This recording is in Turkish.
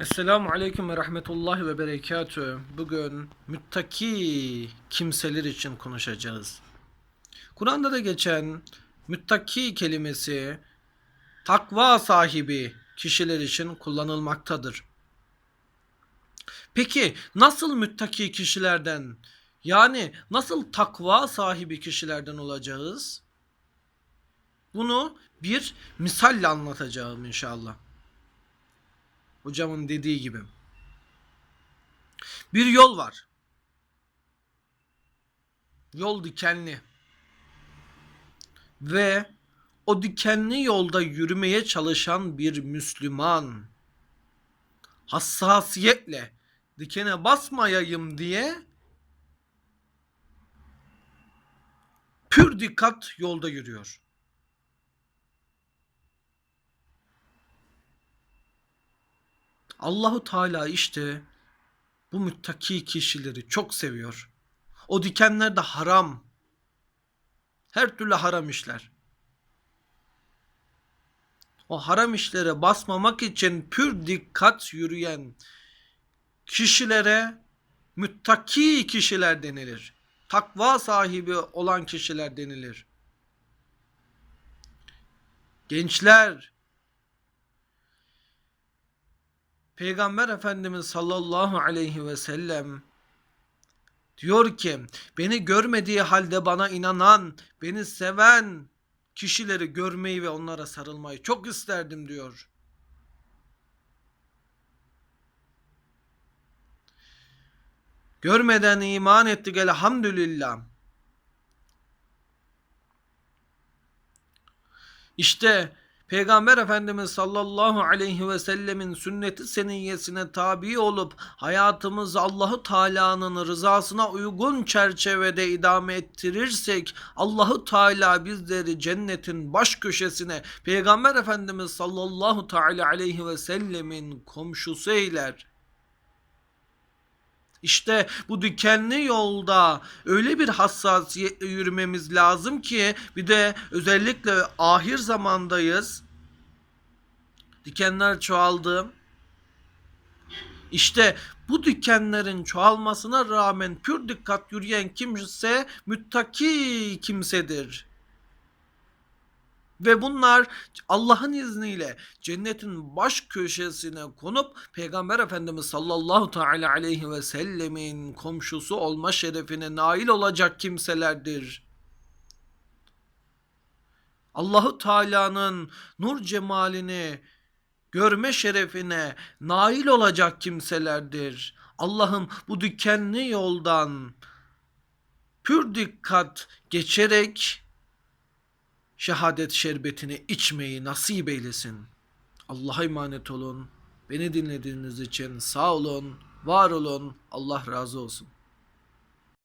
Esselamu Aleyküm ve Rahmetullahi ve Berekatü. Bugün müttaki kimseler için konuşacağız. Kur'an'da da geçen müttaki kelimesi takva sahibi kişiler için kullanılmaktadır. Peki nasıl müttaki kişilerden yani nasıl takva sahibi kişilerden olacağız? Bunu bir misalle anlatacağım inşallah. Hocamın dediği gibi. Bir yol var. Yol dikenli. Ve o dikenli yolda yürümeye çalışan bir Müslüman hassasiyetle dikene basmayayım diye pür dikkat yolda yürüyor. Allahu Teala işte bu müttaki kişileri çok seviyor. O dikenler de haram. Her türlü haram işler. O haram işlere basmamak için pür dikkat yürüyen kişilere müttaki kişiler denilir. Takva sahibi olan kişiler denilir. Gençler, Peygamber Efendimiz sallallahu aleyhi ve sellem diyor ki beni görmediği halde bana inanan, beni seven kişileri görmeyi ve onlara sarılmayı çok isterdim diyor. Görmeden iman ettik elhamdülillah. İşte Peygamber Efendimiz sallallahu aleyhi ve sellemin sünneti seniyyesine tabi olup hayatımızı Allahu Teala'nın rızasına uygun çerçevede idame ettirirsek Allahu Teala bizleri cennetin baş köşesine Peygamber Efendimiz sallallahu teala aleyhi ve sellemin komşusu eyler. İşte bu dikenli yolda öyle bir hassasiyetle yürümemiz lazım ki bir de özellikle ahir zamandayız. Dikenler çoğaldı. İşte bu dikenlerin çoğalmasına rağmen pür dikkat yürüyen kimse müttaki kimsedir. Ve bunlar Allah'ın izniyle cennetin baş köşesine konup Peygamber Efendimiz sallallahu teala aleyhi ve sellemin komşusu olma şerefine nail olacak kimselerdir. Allahu Teala'nın nur cemalini görme şerefine nail olacak kimselerdir. Allah'ım bu dikenli yoldan pür dikkat geçerek şehadet şerbetini içmeyi nasip eylesin. Allah'a emanet olun. Beni dinlediğiniz için sağ olun, var olun. Allah razı olsun.